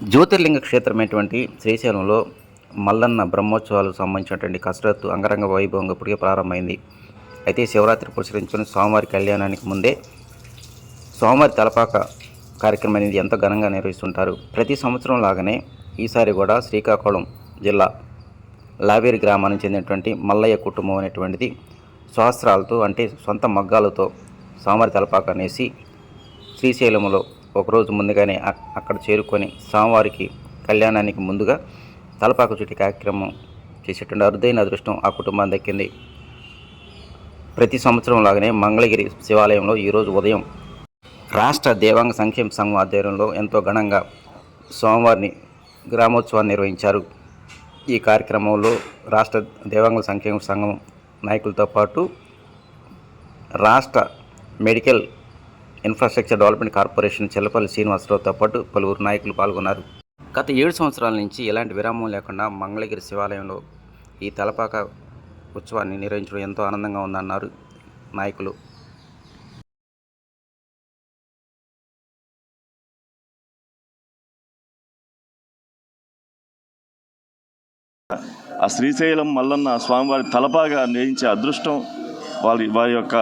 జ్యోతిర్లింగ క్షేత్రమైనటువంటి శ్రీశైలంలో మల్లన్న బ్రహ్మోత్సవాలకు సంబంధించినటువంటి కసరత్తు అంగరంగ వైభవంగా ఇప్పటికే ప్రారంభమైంది. అయితే శివరాత్రి పురస్కరించుకొని స్వామివారి కళ్యాణానికి ముందే స్వామివారి తలపాక కార్యక్రమం అనేది ఎంతో ఘనంగా నిర్వహిస్తుంటారు. ప్రతి సంవత్సరం లాగానే ఈసారి కూడా శ్రీకాకుళం జిల్లా లావేరి గ్రామానికి చెందినటువంటి మల్లయ్య కుటుంబం అనేటువంటిది సహస్రాలతో అంటే సొంత మగ్గాలతో స్వామివారి తలపాక అనేసి శ్రీశైలంలో ఒకరోజు ముందుగానే అక్కడ చేరుకొని స్వామివారికి కళ్యాణానికి ముందుగా తలపాకు చుట్టి కార్యక్రమం చేసేటువంటి అరుదైన అదృష్టం ఆ కుటుంబానికి దక్కింది. ప్రతి సంవత్సరం లాగానే మంగళగిరి శివాలయంలో ఈరోజు ఉదయం రాష్ట్ర దేవాంగ సంక్షేమ సంఘం ఆధ్వర్యంలో ఎంతో ఘనంగా స్వామివారిని గ్రామోత్సవాన్ని నిర్వహించారు. ఈ కార్యక్రమంలో రాష్ట్ర దేవాంగ సంక్షేమ సంఘం నాయకులతో పాటు రాష్ట్ర medical infrastructure development corporation Chellapalli శ్రీనివాసరావుతో పాటు పలువురు నాయకులు పాల్గొన్నారు. గత ఏడు సంవత్సరాల నుంచి ఎలాంటి విరామం లేకుండా మంగళగిరి శివాలయంలో ఈ తలపాక ఉత్సవాన్ని నిర్వహించడం ఎంతో ఆనందంగా ఉందన్నారు నాయకులు. ఆ శ్రీశైలం మల్లన్న స్వామివారి తలపాగా నేయించే అదృష్టం వారి వారి యొక్క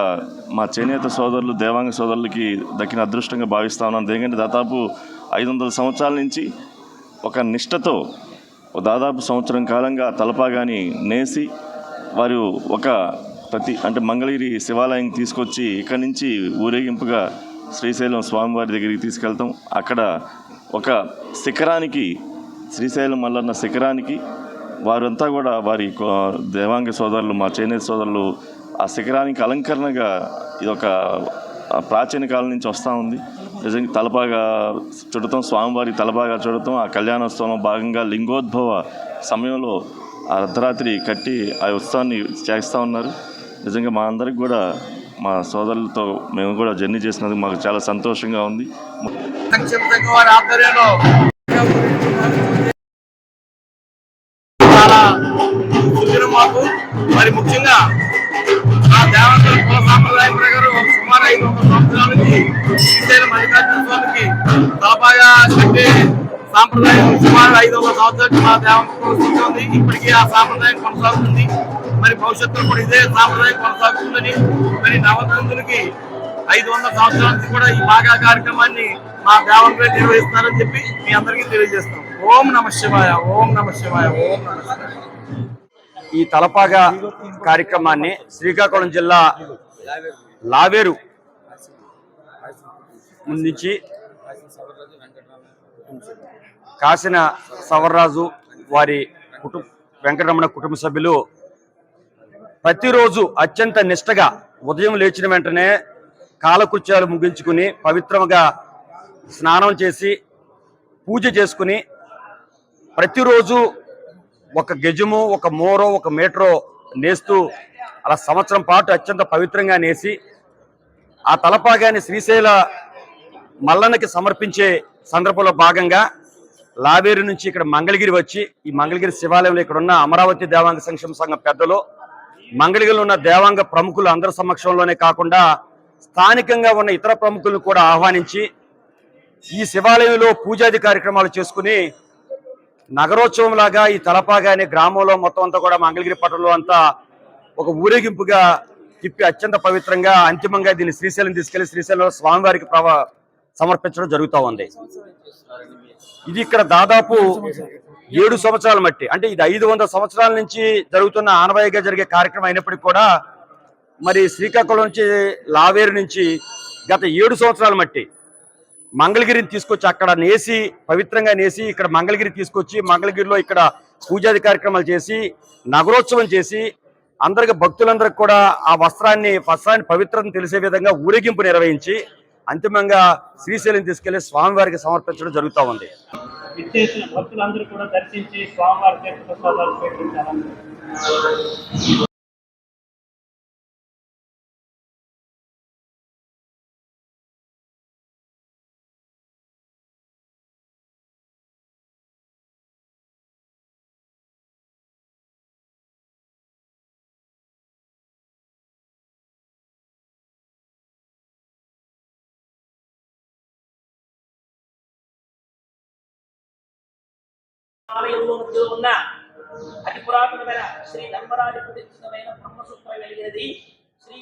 మా చేనేత సోదరులు దేవాంగ సోదరులకి దక్కిన అదృష్టంగా భావిస్తా ఉన్నాను ఎందుకంటే దాదాపు ఐదు వందల సంవత్సరాల నుంచి ఒక నిష్టతో దాదాపు సంవత్సరం కాలంగా తలపాగాని నేసి వారు ఒక ప్రతి అంటే మంగళగిరి శివాలయం తీసుకొచ్చి ఇక్కడి నుంచి ఊరేగింపుగా శ్రీశైలం స్వామివారి దగ్గరికి తీసుకెళ్తాం. అక్కడ ఒక శిఖరానికి శ్రీశైలం మల్లన్న శిఖరానికి వారంతా కూడా వారి దేవాంగ సోదరులు మా చేనేత సోదరులు ఆ శిఖరానికి అలంకరణగా ఇది ఒక ప్రాచీన కాలం నుంచి వస్తూ ఉంది. నిజంగా తలపాగా చూడటం స్వామివారి తలపాగా చూడటం ఆ కళ్యాణోత్సవంలో భాగంగా లింగోద్భవ సమయంలో ఆ అర్ధరాత్రి కట్టి ఆ ఉత్సవాన్ని చేస్తూ ఉన్నారు. నిజంగా మా అందరికి కూడా మా సోదరులతో మేము కూడా జర్నీ చేసినందుకు మాకు చాలా సంతోషంగా ఉంది. మరి ముఖ్యంగా ఆ దేవతల కుల సాంప్రదాయం ప్రకారం సుమారు ఐదు వందల సంవత్సరాలకి నుంచి శ్రీశైలం మల్లికార్జున స్వామికి తలపాగా కట్టే సాంప్రదాయం సుమారు ఐదు వందల సంవత్సరాలు మా దేవత కొనసాగుతుంది ఇప్పటికీ ఆ సాంప్రదాయం కొనసాగుతుంది. మరి భవిష్యత్తులో కూడా ఇదే సాంప్రదాయం కొనసాగుతుందని మరి నవదంతులకి ఐదు వందల సంవత్సరాల నుంచి కూడా ఈ బాగా కార్యక్రమాన్ని మా దేవంలో నిర్వహిస్తారని చెప్పి మీ అందరికీ తెలియజేస్తాం ఓం నమ శివాయ ఓం నమ శివాయ ఓం నమ శివాయ. ఈ తలపాగా కార్యక్రమాన్ని శ్రీకాకుళం జిల్లా లావేరు నుంచి కాసిన సవర్రాజు వారి కుటుంబ వెంకటరమణ కుటుంబ సభ్యులు ప్రతిరోజు అత్యంత నిష్టగా ఉదయం లేచిన వెంటనే కాలకృత్యాలు ముగించుకుని పవిత్రంగా స్నానం చేసి పూజ చేసుకుని ప్రతిరోజు ఒక గెజము ఒక మోరో ఒక మీటరో నేస్తూ అలా సంవత్సరం పాటు అత్యంత పవిత్రంగా నేసి ఆ తలపాగాన్ని శ్రీశైల మల్లన్నకి సమర్పించే సందర్భంలో భాగంగా లావేరు నుంచి ఇక్కడ మంగళగిరి వచ్చి ఈ మంగళగిరి శివాలయంలో ఇక్కడ ఉన్న అమరావతి దేవాంగ సంక్షేమ సంఘం పెద్దలు మంగళగిరిలో ఉన్న దేవాంగ ప్రముఖులు అందరి సమక్షంలోనే కాకుండా స్థానికంగా ఉన్న ఇతర ప్రముఖులను కూడా ఆహ్వానించి ఈ శివాలయంలో పూజాది కార్యక్రమాలు చేసుకుని నగరోత్సవం లాగా ఈ తలపాగా అనే గ్రామంలో మొత్తం అంతా కూడా మంగళగిరి పట్టణంలో అంతా ఒక ఊరేగింపుగా తిప్పి అత్యంత పవిత్రంగా అంతిమంగా దీన్ని శ్రీశైలం తీసుకెళ్ళి శ్రీశైలంలో స్వామివారికి ప్రవ సమర్పించడం జరుగుతూ ఉంది. ఇది ఇక్కడ దాదాపు ఏడు సంవత్సరాల మట్టి. అంటే ఇది ఐదు వందల సంవత్సరాల నుంచి జరుగుతున్న ఆనవాయిగా జరిగే కార్యక్రమం అయినప్పటికీ కూడా మరి శ్రీకాకుళం నుంచి లావేరు నుంచి గత ఏడు సంవత్సరాల మట్టి. మంగళగిరిని తీసుకొచ్చి అక్కడ నేసి పవిత్రంగా నేసి ఇక్కడ మంగళగిరి తీసుకొచ్చి మంగళగిరిలో ఇక్కడ పూజాది కార్యక్రమాలు చేసి నగరోత్సవం చేసి అందరికి భక్తులందరికి కూడా ఆ వస్త్రాన్ని వస్త్రాన్ని పవిత్రతను తెలిసే విధంగా ఊరేగింపు నిర్వహించి అంతిమంగా శ్రీశైలం తీసుకెళ్ళి స్వామివారికి సమర్పించడం జరుగుతూ ఉంది. విచ్చేసిన భక్తులందరూ కూడా దర్శించి స్వామివారి తీర్థ ప్రసాదాలు స్వీకరించాలని. ఆలయంలో మధ్యలో ఉన్న అతి పురాతనమైన శ్రీ ధర్మరాజు ప్రతిష్ఠితమైన బ్రహ్మసూత్రం కలిగినది శ్రీ